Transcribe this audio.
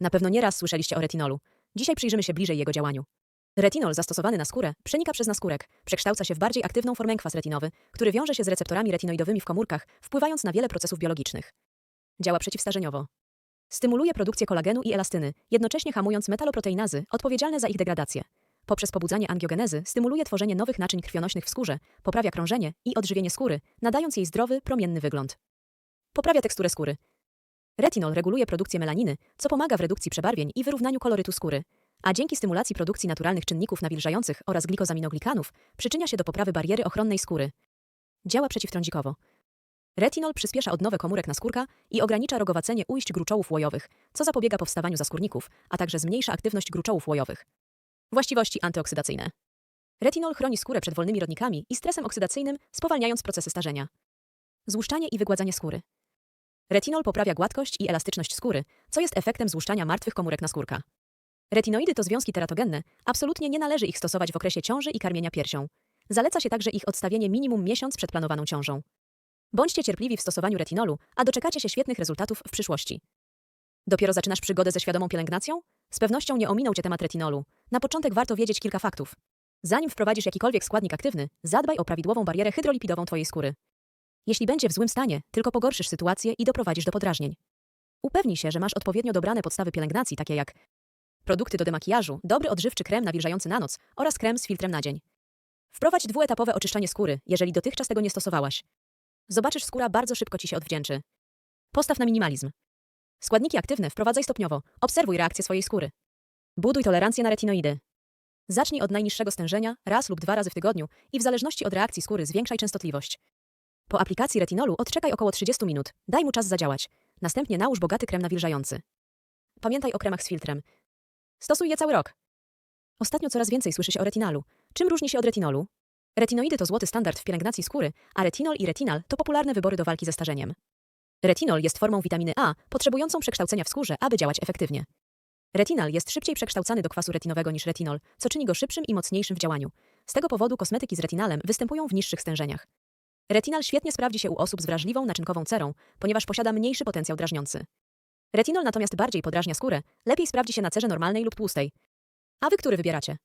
Na pewno nieraz słyszeliście o retinolu. Dzisiaj przyjrzymy się bliżej jego działaniu. Retinol zastosowany na skórę przenika przez naskórek, przekształca się w bardziej aktywną formę kwas retinowy, który wiąże się z receptorami retinoidowymi w komórkach, wpływając na wiele procesów biologicznych. Działa przeciwstarzeniowo. Stymuluje produkcję kolagenu i elastyny, jednocześnie hamując metaloproteinazy odpowiedzialne za ich degradację. Poprzez pobudzanie angiogenezy stymuluje tworzenie nowych naczyń krwionośnych w skórze, poprawia krążenie i odżywienie skóry, nadając jej zdrowy, promienny wygląd. Poprawia teksturę skóry. Retinol reguluje produkcję melaniny, co pomaga w redukcji przebarwień i wyrównaniu kolorytu skóry, a dzięki stymulacji produkcji naturalnych czynników nawilżających oraz glikozaminoglikanów przyczynia się do poprawy bariery ochronnej skóry. Działa przeciwtrądzikowo. Retinol przyspiesza odnowę komórek naskórka i ogranicza rogowacenie ujść gruczołów łojowych, co zapobiega powstawaniu zaskórników, a także zmniejsza aktywność gruczołów łojowych. Właściwości antyoksydacyjne. Retinol chroni skórę przed wolnymi rodnikami i stresem oksydacyjnym, spowalniając procesy starzenia. Złuszczanie i wygładzanie skóry. Retinol poprawia gładkość i elastyczność skóry, co jest efektem złuszczania martwych komórek naskórka. Retinoidy to związki teratogenne, absolutnie nie należy ich stosować w okresie ciąży i karmienia piersią. Zaleca się także ich odstawienie minimum miesiąc przed planowaną ciążą. Bądźcie cierpliwi w stosowaniu retinolu, a doczekacie się świetnych rezultatów w przyszłości. Dopiero zaczynasz przygodę ze świadomą pielęgnacją? Z pewnością nie ominął Cię temat retinolu. Na początek warto wiedzieć kilka faktów. Zanim wprowadzisz jakikolwiek składnik aktywny, zadbaj o prawidłową barierę hydrolipidową Twojej skóry. Jeśli będzie w złym stanie, tylko pogorszysz sytuację i doprowadzisz do podrażnień. Upewnij się, że masz odpowiednio dobrane podstawy pielęgnacji, takie jak produkty do demakijażu, dobry odżywczy krem nawilżający na noc oraz krem z filtrem na dzień. Wprowadź dwuetapowe oczyszczanie skóry, jeżeli dotychczas tego nie stosowałaś. Zobaczysz, skóra bardzo szybko Ci się odwdzięczy. Postaw na minimalizm. Składniki aktywne wprowadzaj stopniowo. Obserwuj reakcję swojej skóry. Buduj tolerancję na retinoidy. Zacznij od najniższego stężenia, raz lub dwa razy w tygodniu i w zależności od reakcji skóry zwiększaj częstotliwość. Po aplikacji retinolu odczekaj około 30 minut, daj mu czas zadziałać. Następnie nałóż bogaty krem nawilżający. Pamiętaj o kremach z filtrem. Stosuj je cały rok. Ostatnio coraz więcej słyszy się o retinalu. Czym różni się od retinolu? Retinoidy to złoty standard w pielęgnacji skóry, a retinol i retinal to popularne wybory do walki ze starzeniem. Retinol jest formą witaminy A, potrzebującą przekształcenia w skórze, aby działać efektywnie. Retinal jest szybciej przekształcany do kwasu retinowego niż retinol, co czyni go szybszym i mocniejszym w działaniu. Z tego powodu kosmetyki z retinalem występują w niższych stężeniach. Retinal świetnie sprawdzi się u osób z wrażliwą naczynkową cerą, ponieważ posiada mniejszy potencjał drażniący. Retinol natomiast bardziej podrażnia skórę, lepiej sprawdzi się na cerze normalnej lub tłustej. A wy który wybieracie?